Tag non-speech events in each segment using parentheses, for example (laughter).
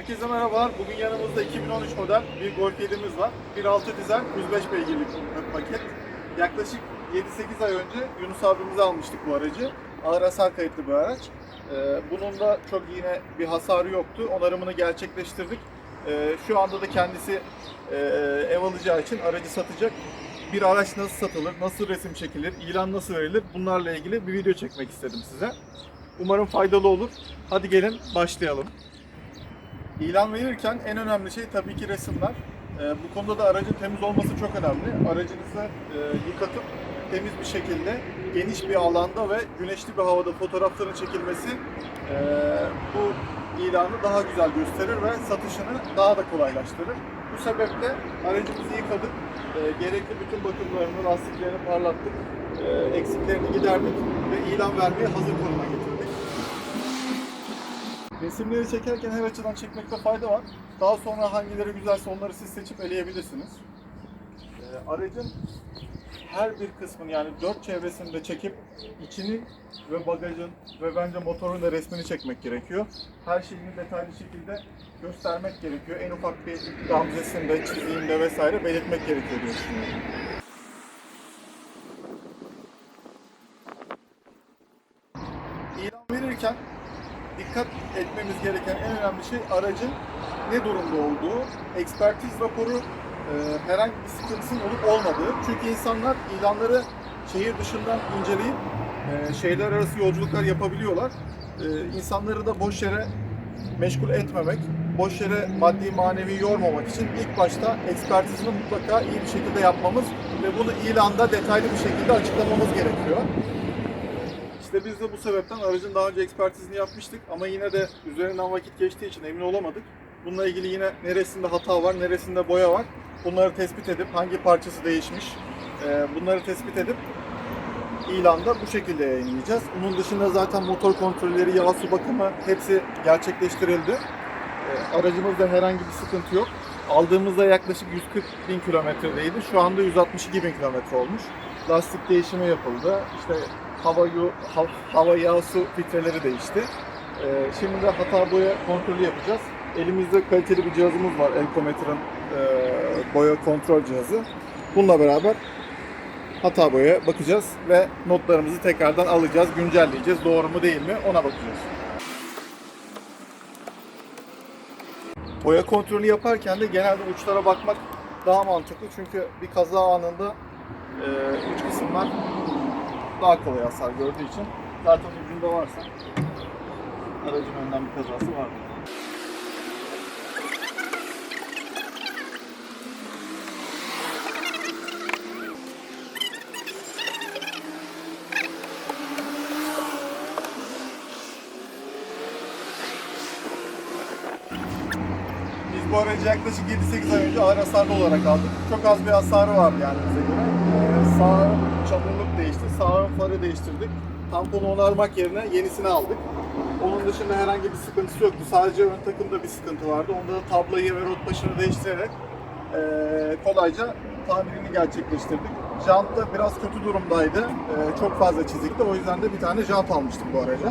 Herkese merhabalar. Bugün yanımızda 2013 model bir Golf 7'miz var. 1.6 dizel 105 beygirlik paket. Yaklaşık 7-8 ay önce Yunus abimize almıştık bu aracı. Ağır hasar kayıtlı bir araç. Ee, bunun da çok yine bir hasarı yoktu. Onarımını gerçekleştirdik. Ee, şu anda da kendisi e, ev alacağı için aracı satacak. Bir araç nasıl satılır, nasıl resim çekilir, ilan nasıl verilir bunlarla ilgili bir video çekmek istedim size. Umarım faydalı olur. Hadi gelin başlayalım. İlan verirken en önemli şey tabii ki resimler. Ee, bu konuda da aracın temiz olması çok önemli. Aracınızı e, yıkatıp temiz bir şekilde geniş bir alanda ve güneşli bir havada fotoğrafların çekilmesi e, bu ilanı daha güzel gösterir ve satışını daha da kolaylaştırır. Bu sebeple aracımızı yıkadık. E, gerekli bütün bakımlarını, lastiklerini parlattık. E, eksiklerini giderdik ve ilan vermeye hazır konuma getirdik. Resimleri çekerken her açıdan çekmekte fayda var. Daha sonra hangileri güzelse onları siz seçip eleyebilirsiniz. Ee, aracın her bir kısmını yani dört çevresini de çekip içini ve bagajın ve bence motorun da resmini çekmek gerekiyor. Her şeyini detaylı şekilde göstermek gerekiyor. En ufak bir gamzesinde, çiziğinde vesaire belirtmek gerekiyor diye düşünüyorum. İlan verirken dikkat etmemiz gereken en önemli şey aracın ne durumda olduğu, ekspertiz raporu e, herhangi bir sıkıntısının olup olmadığı. Çünkü insanlar ilanları şehir dışından inceleyip e, şehirler arası yolculuklar yapabiliyorlar. E, insanları da boş yere meşgul etmemek, boş yere maddi manevi yormamak için ilk başta ekspertizini mutlaka iyi bir şekilde yapmamız ve bunu ilanda detaylı bir şekilde açıklamamız gerekiyor. İşte biz de bu sebepten aracın daha önce ekspertizini yapmıştık ama yine de üzerinden vakit geçtiği için emin olamadık. Bununla ilgili yine neresinde hata var, neresinde boya var bunları tespit edip hangi parçası değişmiş e, bunları tespit edip ilanda bu şekilde yayınlayacağız. Bunun dışında zaten motor kontrolleri, yağ su bakımı hepsi gerçekleştirildi. E, Aracımızda herhangi bir sıkıntı yok. Aldığımızda yaklaşık 140 bin kilometredeydi. Şu anda 162 bin kilometre olmuş. Lastik değişimi yapıldı. İşte hava, yu- ha- hava yağ su filtreleri değişti. Ee, şimdi de hata boya kontrolü yapacağız. Elimizde kaliteli bir cihazımız var. Elkometr'ın e, boya kontrol cihazı. Bununla beraber hata boya bakacağız ve notlarımızı tekrardan alacağız, güncelleyeceğiz. Doğru mu değil mi ona bakacağız. Boya kontrolünü yaparken de genelde uçlara bakmak daha mantıklı çünkü bir kaza anında uç kısımlar daha kolay hasar gördüğü için zaten ucunda varsa aracın önden bir kazası var. Biz bu aracı yaklaşık 7-8 ay önce ağır hasarlı olarak aldık. Çok az bir hasarı vardı yani bize göre. Sağ çamurluk değişti, sağ farı değiştirdik. Tamponu onarmak yerine yenisini aldık. Onun dışında herhangi bir sıkıntısı yoktu. Sadece ön takımda bir sıkıntı vardı. Onda da tablayı ve rot başını değiştirerek eee, kolayca tamirini gerçekleştirdik. Jant da biraz kötü durumdaydı. Eee, çok fazla çizikti. O yüzden de bir tane jant almıştık bu araca.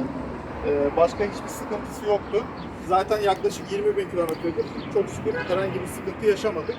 Eee, başka hiçbir sıkıntısı yoktu. Zaten yaklaşık 20 bin kilometredir. Çok şükür herhangi bir sıkıntı yaşamadık.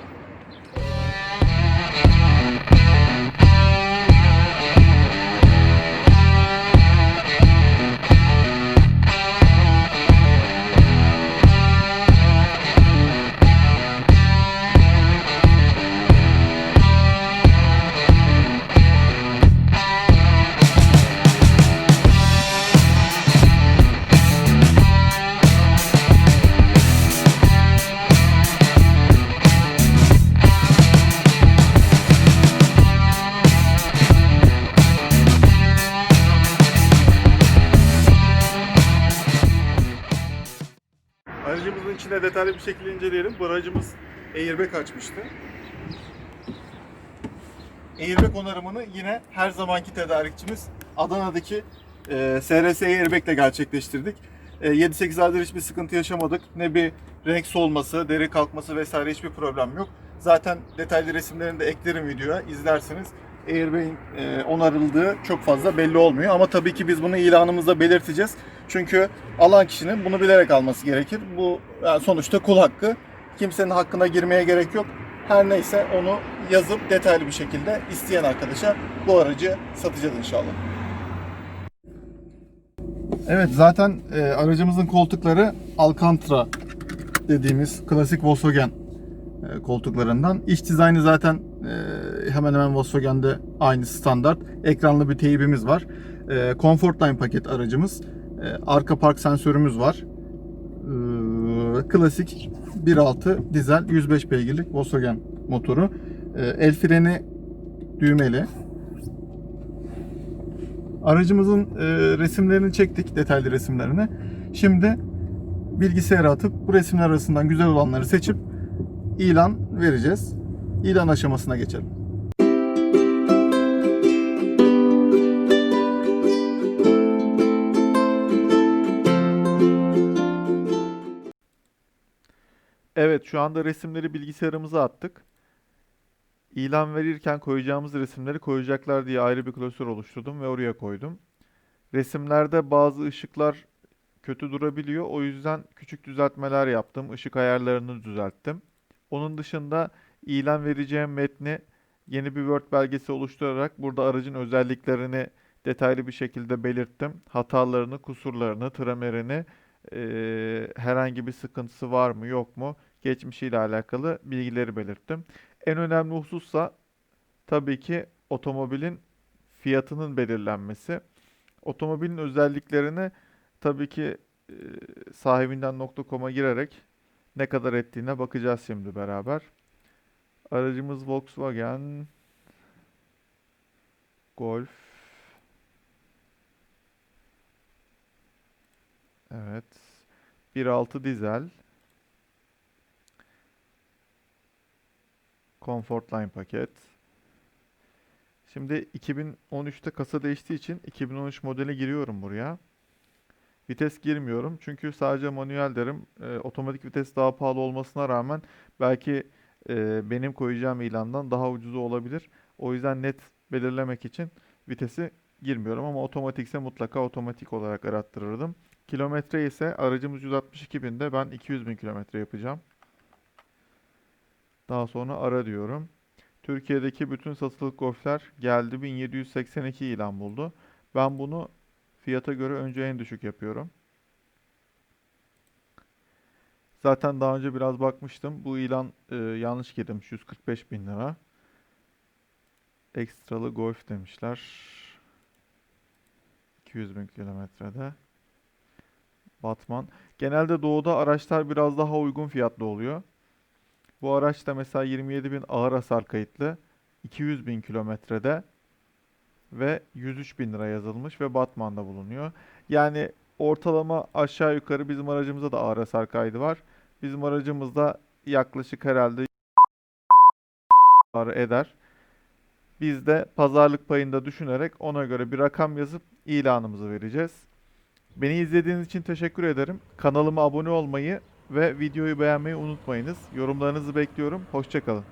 Aracımızın içine detaylı bir şekilde inceleyelim. Bu aracımız airbag açmıştı. Airbag onarımını yine her zamanki tedarikçimiz Adana'daki e, SRS Airbag ile gerçekleştirdik. E, 7-8 aydır hiçbir sıkıntı yaşamadık. Ne bir renk solması, deri kalkması vesaire hiçbir problem yok. Zaten detaylı resimlerini de eklerim videoya izlersiniz. Airbag'in e, onarıldığı çok fazla belli olmuyor. Ama tabii ki biz bunu ilanımızda belirteceğiz. Çünkü alan kişinin bunu bilerek alması gerekir. Bu yani sonuçta kul hakkı. Kimsenin hakkına girmeye gerek yok. Her neyse onu yazıp detaylı bir şekilde isteyen arkadaşa bu aracı satacağız inşallah. Evet zaten e, aracımızın koltukları Alcantara dediğimiz klasik Volkswagen e, koltuklarından. İç dizaynı zaten e, hemen hemen Volkswagen'de aynı standart. Ekranlı bir teybimiz var. E, Comfortline paket aracımız. E, arka park sensörümüz var. E, klasik 1.6 dizel 105 beygirlik Volkswagen motoru. E, el freni düğmeli. Aracımızın e, resimlerini çektik, detaylı resimlerini. Şimdi bilgisayara atıp bu resimler arasından güzel olanları seçip ilan vereceğiz. İlan aşamasına geçelim. Evet şu anda resimleri bilgisayarımıza attık. İlan verirken koyacağımız resimleri koyacaklar diye ayrı bir klasör oluşturdum ve oraya koydum. Resimlerde bazı ışıklar kötü durabiliyor. O yüzden küçük düzeltmeler yaptım. Işık ayarlarını düzelttim. Onun dışında ilan vereceğim metni yeni bir Word belgesi oluşturarak burada aracın özelliklerini detaylı bir şekilde belirttim. Hatalarını, kusurlarını, tramerini, eee, herhangi bir sıkıntısı var mı yok mu, geçmişiyle alakalı bilgileri belirttim. En önemli husussa tabii ki otomobilin fiyatının belirlenmesi. Otomobilin özelliklerini tabii ki e, sahibinden.com'a girerek ne kadar ettiğine bakacağız şimdi beraber. Aracımız Volkswagen Golf. Evet. 1.6 dizel. Comfortline paket. Şimdi 2013'te kasa değiştiği için 2013 modele giriyorum buraya. Vites girmiyorum çünkü sadece manuel derim. Ee, otomatik vites daha pahalı olmasına rağmen belki e, benim koyacağım ilandan daha ucuzu olabilir. O yüzden net belirlemek için vitesi girmiyorum ama otomatikse mutlaka otomatik olarak arattırırdım. Kilometre ise aracımız 162 binde ben 200 bin kilometre yapacağım. Daha sonra ara diyorum. Türkiye'deki bütün satılık golfler geldi 1782 ilan buldu. Ben bunu fiyata göre önce en düşük yapıyorum. Zaten daha önce biraz bakmıştım. Bu ilan e, yanlış girmiş 145 bin lira. Ekstralı golf demişler. 200 bin kilometrede. Batman. Genelde doğuda araçlar biraz daha uygun fiyatlı oluyor. Bu araçta mesela 27 bin ağır hasar kayıtlı. 200 bin kilometrede ve 103 bin lira yazılmış ve Batman'da bulunuyor. Yani ortalama aşağı yukarı bizim aracımızda da ağır hasar kaydı var. Bizim aracımızda yaklaşık herhalde (laughs) eder. Biz de pazarlık payında düşünerek ona göre bir rakam yazıp ilanımızı vereceğiz. Beni izlediğiniz için teşekkür ederim. Kanalıma abone olmayı ve videoyu beğenmeyi unutmayınız. Yorumlarınızı bekliyorum. Hoşçakalın.